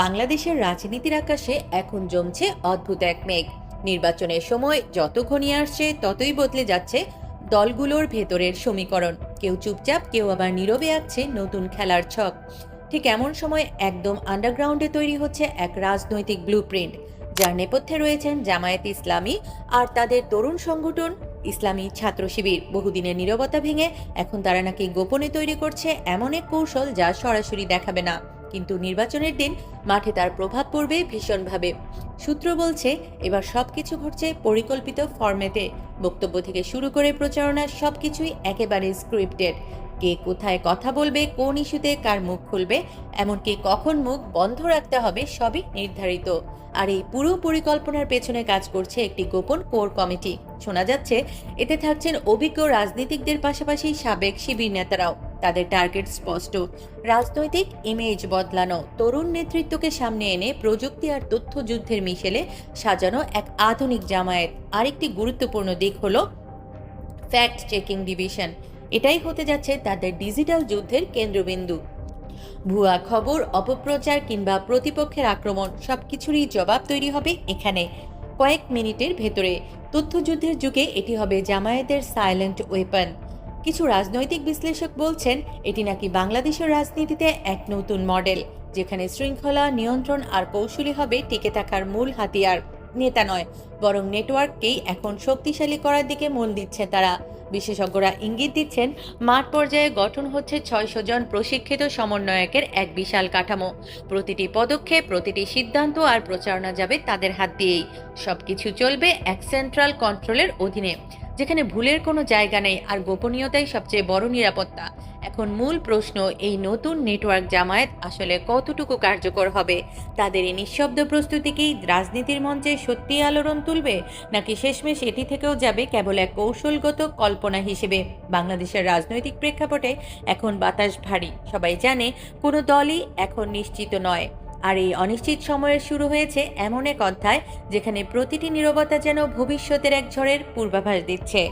বাংলাদেশের রাজনীতির আকাশে এখন জমছে অদ্ভুত এক মেঘ। নির্বাচনের সময় যত ঘনিয়ে আসছে, ততই বদলে যাচ্ছে দলগুলোর ভেতরের সমীকরণ। কেউ চুপচাপ, কেউ আবার নীরবে আঁকছে নতুন খেলার ছক। ঠিক এমন সময় একদম আন্ডারগ্রাউন্ডে তৈরি হচ্ছে এক রাজনৈতিক ব্লুপ্রিন্ট যার নেপথ্যে রয়েছেন জামায়াত ইসলামী আর তাদের তরুণ সংগঠন ইসলামী ছাত্র শিবির। বহুদিনের নীরবতা ভেঙে এখন তারা নাকি গোপনে তৈরি করছে এমন এক কৌশল যা সরাসরি দেখাবে না। কিন্তু নির্বাচনের দিন মাঠে তার প্রভাব পড়বে ভীষণভাবে। সূত্র বলছে, এবার সবকিছু ঘটছে পরিকল্পিত ফরম্যাটে। বক্তব্য থেকে শুরু করে প্রচারণা সবকিছুই একেবারে স্ক্রিপ্টেড। কে কোথায় কথা বলবে, কোন ইস্যুতে কার মুখ খুলবে, এমনকি কখন মুখ বন্ধ রাখতে হবে সবই নির্ধারিত। আর এই পুরো পরিকল্পনার পেছনে কাজ করছে একটি গোপন কোর কমিটি। শোনা যাচ্ছে, এতে থাকছেন অভিজ্ঞ রাজনীতিকদের পাশাপাশি সাবেক শিবির নেতারাও। তাদের টার্গেট স্পষ্ট। রাজনৈতিক ইমেজ বদলানো। তরুণ নেতৃত্বকে সামনে এনে প্রযুক্তি আর তথ্য যুদ্ধের মিশেলে সাজানো এক আধুনিক জামায়াত। আরেকটি গুরুত্বপূর্ণ দিক হল ফ্যাক্ট চেকিং ডিভিশন এটাই হতে যাচ্ছে তাদের ডিজিটাল যুদ্ধের কেন্দ্রবিন্দু। ভুয়া খবর, অপপ্রচার কিংবা প্রতিপক্ষের আক্রমণ সব কিছুরই জবাব তৈরি হবে এখানে, কয়েক মিনিটের ভেতরে। তথ্যযুদ্ধের যুগে এটি হবে জামায়াতের সাইলেন্ট ওয়েপন কিছু রাজনৈতিক বিশ্লেষক বলছেন, এটি নাকি বাংলাদেশের রাজনীতিতে এক নতুন মডেল, যেখানে শৃঙ্খলা নিয়ন্ত্রণ আর কৌশলী হবে টিকে থাকার মূল হাতিয়ার। নেতা নয়, বরং নেটওয়ার্ককেই এখন শক্তিশালী করার দিকে মন দিচ্ছে তারা। বিশেষজ্ঞরা ইঙ্গিত দিচ্ছেন, মাঠ পর্যায়ে গঠন হচ্ছে ছয়শো জন প্রশিক্ষিত সমন্বয়কের এক বিশাল কাঠামো। প্রতিটি পদক্ষেপ প্রতিটি সিদ্ধান্ত আর প্রচারণা যাবে তাদের হাত দিয়েই। সবকিছু চলবে এক সেন্ট্রাল কন্ট্রোলের অধীনে। যেখানে ভুলের কোনো জায়গা নেই আর গোপনীয়তাই সবচেয়ে বড় নিরাপত্তা। এখন মূল প্রশ্ন, এই নতুন নেটওয়ার্ক জামায়াত আসলে কতটুকু কার্যকর হবে? তাদের এই নিঃশব্দ প্রস্তুতি কি রাজনীতির মঞ্চে সত্যি আলোড়ন তুলবে? নাকি শেষমেশ এটি থেকেও যাবে কেবল এক কৌশলগত কল্পনা হিসেবে? বাংলাদেশের রাজনৈতিক প্রেক্ষাপটে এখন বাতাস ভারী। সবাই জানে, কোনো দলই এখন নিশ্চিত নয়। আর এই অনিশ্চিত সময়ের শুরু হয়েছে এমন এক অধ্যায় যেখানে প্রতিটি নিরবতা যেন ভবিষ্যতের এক ঝড়ের পূর্বাভাস দিচ্ছে।